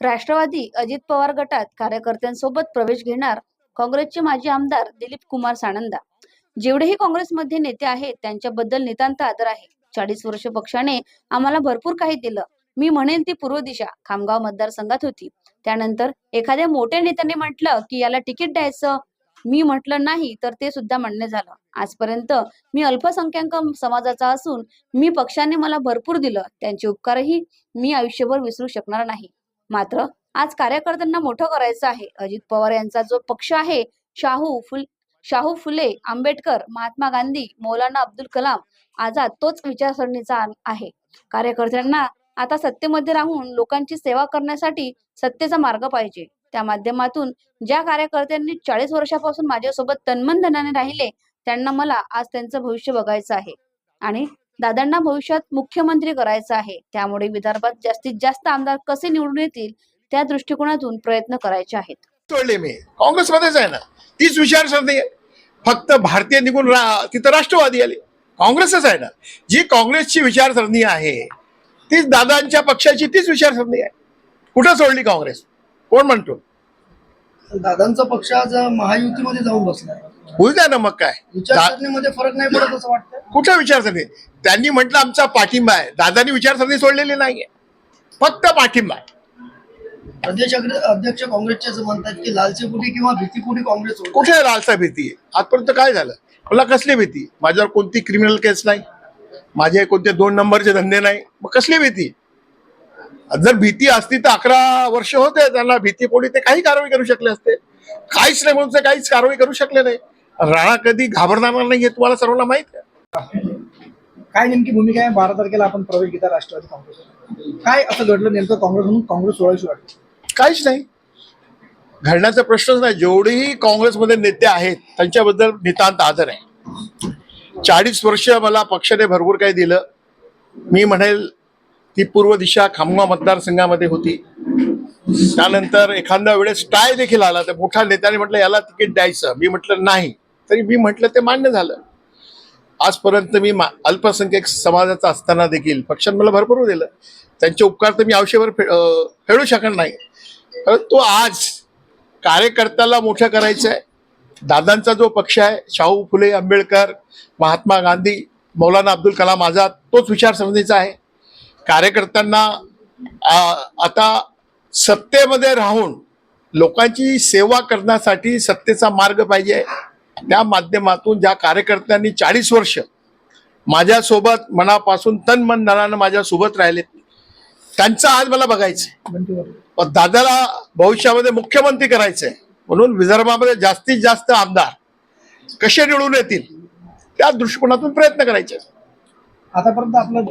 राष्ट्रवादी अजित पवार गटात कार्यकर्त्यांसोबत प्रवेश घेणार काँग्रेसचे माजी आमदार दिलीप कुमार सानंदा. जेवढेही काँग्रेसमध्ये नेते आहेत त्यांच्याबद्दल नितांत आदर आहे. चाळीस वर्ष पक्षाने आम्हाला भरपूर काही दिलं. मी म्हणेन ती पूर्व दिशा खामगाव मतदारसंघात होती. त्यानंतर एखाद्या मोठ्या नेत्याने म्हटलं की याला तिकीट द्यायचं. मी म्हटलं नाही तर ते सुद्धा म्हणणे झालं. आजपर्यंत मी अल्पसंख्याक समाजाचा असून मी पक्षाने मला भरपूर दिलं. त्यांचे उपकारही मी आयुष्यभर विसरू शकणार नाही. मात्र आज कार्यकर्त्यांना मोठं करायचं आहे. अजित पवार यांचा जो पक्ष आहे शाहू फुल शाहू फुले आंबेडकर महात्मा गांधी मौलाना अब्दुल कलाम आझाद तोच विचारसरणीचा आहे. कार्यकर्त्यांना आता सत्तेमध्ये राहून लोकांची सेवा करण्यासाठी सत्तेचा मार्ग पाहिजे. त्या माध्यमातून ज्या कार्यकर्त्यांनी चाळीस वर्षापासून माझ्यासोबत तन्मन धनाने राहिले त्यांना मला आज त्यांचं भविष्य बघायचं आहे. आणि दादांना भविष्यात मुख्यमंत्री करायचं आहे. त्यामुळे विदर्भात जास्तीत जास्त आमदार कसे निवडून येतील त्या दृष्टिकोनातून प्रयत्न करायचे आहेत. सोडले मी. काँग्रेसमध्येच आहे ना. तीच विचारसरणी आहे. फक्त भारतीय निघून रा तिथं राष्ट्रवादी आले. काँग्रेसच आहे ना. जी काँग्रेसची विचारसरणी आहे तीच दादांच्या पक्षाची तीच विचारसरणी आहे. कुठं सोडली काँग्रेस? कोण म्हणतो? दादांचा पक्ष आज महायुतीमध्ये जाऊन बसलाय द्या ना मग काय? विचारसरणीमध्ये फरक नाही पडत असं वाटतं कुठं विचारसरणी? त्यांनी म्हटलं आमचा पाठिंबा आहे. दादांनी विचारसरणी सोडलेली नाहीये. फक्त पाठिंबा आहे. प्रदेश अग्र- अध्यक्ष काँग्रेसचे असं म्हणतात की लालचीपुटी किंवा भीतीपुटी काँग्रेस होईल. कुठे लालसा भीती आहे? आजपर्यंत काय झालं? मला कसली भीती? माझ्यावर कोणती क्रिमिनल केस नाही? माझे कोणते दोन नंबरचे धंदे नाही? मग कसली भीती? जर भीती असती तर अकरा वर्ष होते त्यांना भीतीपोटी ते काही कारवाई करू शकले असते. काहीच नाही म्हणून ते काहीच कारवाई करू शकले नाही. राणा कधी घाबरणार नाही हे तुम्हाला सर्वांना माहीत आहे. काय नेमकी भूमिका आहे? बारा तारखेला आपण प्रवेश घेता राष्ट्रवादी काँग्रेस. काय असं घडलं नेमकं काँग्रेस म्हणून? काँग्रेस सोडायची वाटतं काहीच नाही. घडण्याचा प्रश्नच नाही. जेवढेही काँग्रेसमध्ये नेते आहेत त्यांच्याबद्दल नितांत आदर आहे. चाळीस वर्ष मला पक्षाने भरपूर काही दिलं. मी म्हणेल ती पूर्व दिशा खामगाव मतदारसंघामध्ये होती. त्यानंतर एखाद्या वेळेस टाय देखील आला तर मोठ्या नेत्याने म्हटलं याला तिकीट द्यायचं. मी म्हटलं नाही. तरी मी म्हटलं ते मान्य झालं. आजपर्यंत मी मा- अल्पसंख्याक समाजाचा असताना देखील पक्षाने मला भरपूर दिलं. त्यांचे उपकार तर मी आयुष्यभर फे फेडू शकत नाही. परंतु आज कार्यकर्त्याला मोठं करायचं आहे. दादांचा जो पक्ष आहे शाहू फुले आंबेडकर महात्मा गांधी मौलाना अब्दुल कलाम आझाद तोच विचारसरणीचा आहे. कार्यकर्त्यांना आता सत्तेमध्ये राहून लोकांची सेवा करण्यासाठी सत्तेचा मार्ग पाहिजे. त्या माध्यमातून ज्या कार्यकर्त्यांनी चाळीस वर्ष माझ्यासोबत मनापासून तन मन धनानं माझ्यासोबत राहिलेत त्यांचं आज मला बघायचं आहे. दादाला भविष्यामध्ये मुख्यमंत्री करायचंय. म्हणून विदर्भामध्ये जास्तीत जास्त आमदार कसे निवडून येतील त्या दृष्टिकोनातून प्रयत्न करायचे. आतापर्यंत आपलं